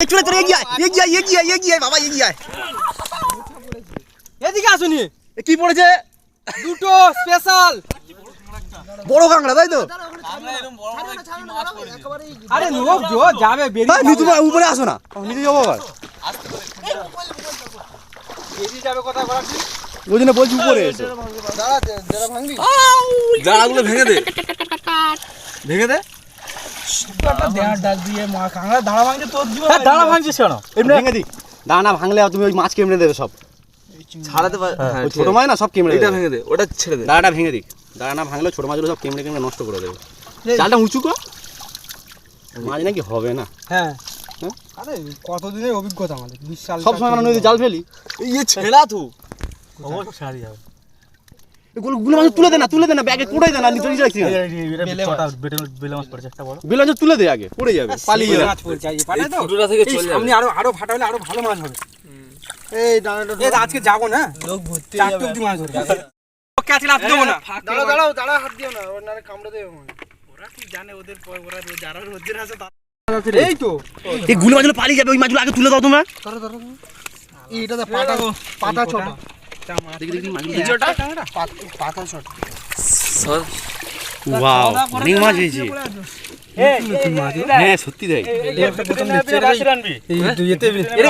চলে চলে এগিয়ে এগিয়ে এগিয়ে এগিয়ে বাবা এগিয়ে এদিকে আসুনি। কি পড়েছে? দুটো স্পেশাল বড় কাঁকড়া তাই তো? আরে নো জো যাবে বেরিয়ে নিচু মা- উপরে আসো না। নিচে যাব আবার। ওই জন্য বলছি উপরে এসো। ভেঙে দে। ভেঙে দে? দাঁড়া ভাঙছিস কেন ভেঙে দিক দানা ভাঙলে তুমি ওই মাছ কেমড়ে দেবে সব। ছাড়াতে হ্যাঁ ওই ছোট মাছ না সব কেমড়ে এটা ভেঙে দে ওটা ছেড়ে দে। দানাটা ভেঙে দিক দানা ভাঙলে ছোট মাছগুলো সব কেমড়ে কেমড়ে নষ্ট করে দেবে। জালটা উঁচু কর। মাছ নাকি হবে না। হ্যাঁ। হ্যাঁ? আরে কতদিনের অভিজ্ঞতা আমাদের? বিশ সাল সব সময় আমরা নদীতে জাল ফেলি। ইয়ে ছেড়া তু এগুলো গুলো মাছ তুলে দে না তুলে দে না ব্যাগে দে না নিচে নিচে রাখছি। না মাছ। তুলে দে আগে পড়ে যাবে পালিয়ে যাবে। মাছ থেকে চলে আরও আরও ফাটা হলে আরও ভালো মাছ হবে। এই দাঁড়াটা এই আজকে যাব না। লোক ভর্তি চারটে অবধি মাছ ধরবে ওকে আছে লাভ দেবো না। দাঁড়াও দাঁড়াও দাঁড়া হাত দিও না ওর নারে কামড়ে দেবে ওরা কি জানে ওদের ওরা যারা রোদের আছে এই তো। এই গুলো মাছগুলো পালিয়ে যাবে ওই মাছগুলো আগে তুলে দাও তোমরা। পাতা ছোট। অনেক মাছ হয়েছে হ্যাঁ সত্যি তাই।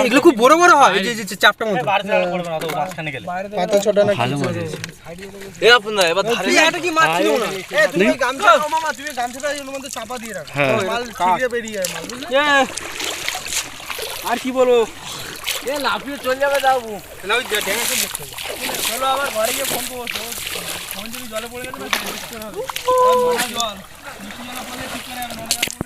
এগুলো খুব বড় বড় হয়। যে- যে চাপটা মতো। পাতা ছোটা না ভালো মাছ হয়েছে এ আপন দা এবার ধারে এটা কি মাছ ছিল না? এ তুমি গামছা মামা তুমি গামছাটা এর মধ্যে চাপা দিয়ে রাখো। হ্যাঁ। মাল ছিঁড়ে বেরিয়ে মাল আর কি বলব? না ওই ড্যাঙা সব দেখতে হবে চলো আবার ঘরে গিয়ে ফোন করব ফোন যদি জলে পড়ে গেলে জল বৃষ্টি জল পড়লে ঠিক করে যাবে